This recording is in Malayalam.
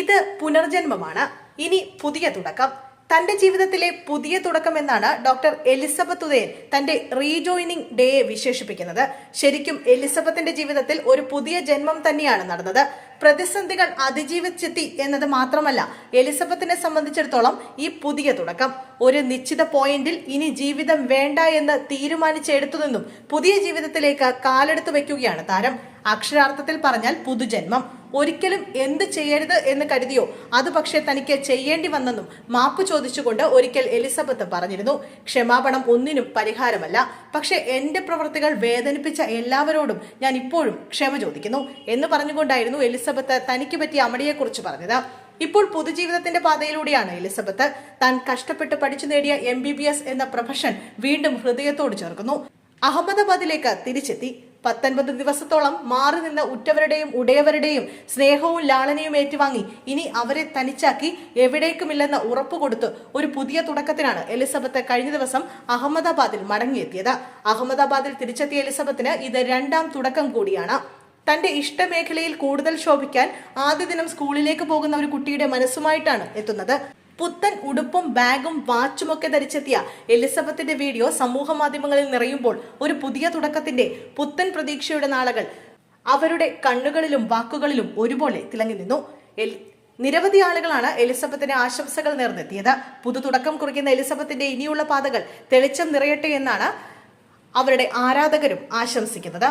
ഇത് പുനർജന്മമാണ്. ഇനി പുതിയ തുടക്കം. തന്റെ ജീവിതത്തിലെ പുതിയ തുടക്കം എന്നാണ് ഡോക്ടർ എലിസബത്ത് ഉദയൻ തന്റെ റീജോയിനിങ് ഡേയെ വിശേഷിപ്പിക്കുന്നത്. ശരിക്കും എലിസബത്തിന്റെ ജീവിതത്തിൽ ഒരു പുതിയ ജന്മം തന്നെയാണ് നടന്നത്. പ്രതിസന്ധികൾ അതിജീവിച്ചെത്തി എന്നത് മാത്രമല്ല എലിസബത്തിനെ സംബന്ധിച്ചിടത്തോളം ഈ പുതിയ തുടക്കം. ഒരു നിശ്ചിത പോയിന്റിൽ ഇനി ജീവിതം വേണ്ട എന്ന് തീരുമാനിച്ചെടുത്തു നിന്നും പുതിയ ജീവിതത്തിലേക്ക് കാലെടുത്തു വെക്കുകയാണ് താരം. അക്ഷരാർത്ഥത്തിൽ പറഞ്ഞാൽ പുതുജന്മം. ഒരിക്കലും എന്ത് ചെയ്യരുത് എന്ന് കരുതിയോ? അത് പക്ഷേ തനിക്ക് ചെയ്യേണ്ടി വന്നെന്നും മാപ്പ് ചോദിച്ചുകൊണ്ട് ഒരിക്കൽ എലിസബത്ത് പറഞ്ഞിരുന്നു. ക്ഷമാപണം ഒന്നിനും പരിഹാരമല്ല. പക്ഷേ എന്റെ പ്രവൃത്തികൾ വേദനിപ്പിച്ച എല്ലാവരോടും ഞാൻ ഇപ്പോഴും ക്ഷമ ചോദിക്കുന്നു എന്ന് പറഞ്ഞുകൊണ്ടായിരുന്നു എലിസബത്ത് തനിക്ക് പറ്റിയ അമടിയെക്കുറിച്ച് പറഞ്ഞത്. ഇപ്പോൾ പൊതുജീവിതത്തിന്റെ പാതയിലൂടെയാണ് എലിസബത്ത്. താൻ കഷ്ടപ്പെട്ട് പഠിച്ചു നേടിയ എം എന്ന പ്രൊഫഷൻ വീണ്ടും ഹൃദയത്തോട് ചേർക്കുന്നു. അഹമ്മദാബാദിലേക്ക് തിരിച്ചെത്തി. പത്തൊൻപത് ദിവസത്തോളം മാറി നിന്ന ഉറ്റവരുടെയും ഉടയവരുടെയും സ്നേഹവും ലാളനയും ഏറ്റുവാങ്ങി. ഇനി അവരെ തനിച്ചാക്കി എവിടേക്കുമില്ലെന്ന് ഉറപ്പ് കൊടുത്ത് ഒരു പുതിയ തുടക്കത്തിനാണ് എലിസബത്ത് കഴിഞ്ഞ ദിവസം അഹമ്മദാബാദിൽ മടങ്ങിയെത്തിയത്. അഹമ്മദാബാദിൽ തിരിച്ചെത്തിയ എലിസബത്തിന് ഇത് രണ്ടാം തുടക്കം കൂടിയാണ്. തന്റെ ഇഷ്ടമേഖലയിൽ കൂടുതൽ ശോഭിക്കാൻ ആദ്യ ദിനം സ്കൂളിലേക്ക് പോകുന്ന ഒരു കുട്ടിയുടെ മനസ്സുമായിട്ടാണ് എത്തുന്നത്. പുത്തൻ ഉടുപ്പും ബാഗും വാച്ചുമൊക്കെ ധരിച്ചെത്തിയ എലിസബത്തിന്റെ വീഡിയോ സമൂഹ മാധ്യമങ്ങളിൽ നിറയുമ്പോൾ ഒരു പുതിയ തുടക്കത്തിന്റെ പുത്തൻ പ്രതീക്ഷയുടെ നാളുകൾ അവരുടെ കണ്ണുകളിലും വാക്കുകളിലും ഒരുപോലെ തിളങ്ങി നിന്നു. നിരവധി ആളുകളാണ് എലിസബത്തിന്റെ ആശംസകൾ നേർന്നെത്തിയത്. പുതു തുടക്കം കുറിക്കുന്ന എലിസബത്തിന്റെ ഇനിയുള്ള പാതകൾ തെളിച്ചം നിറയട്ടെ എന്നാണ് അവരുടെ ആരാധകരും ആശംസിക്കുന്നത്.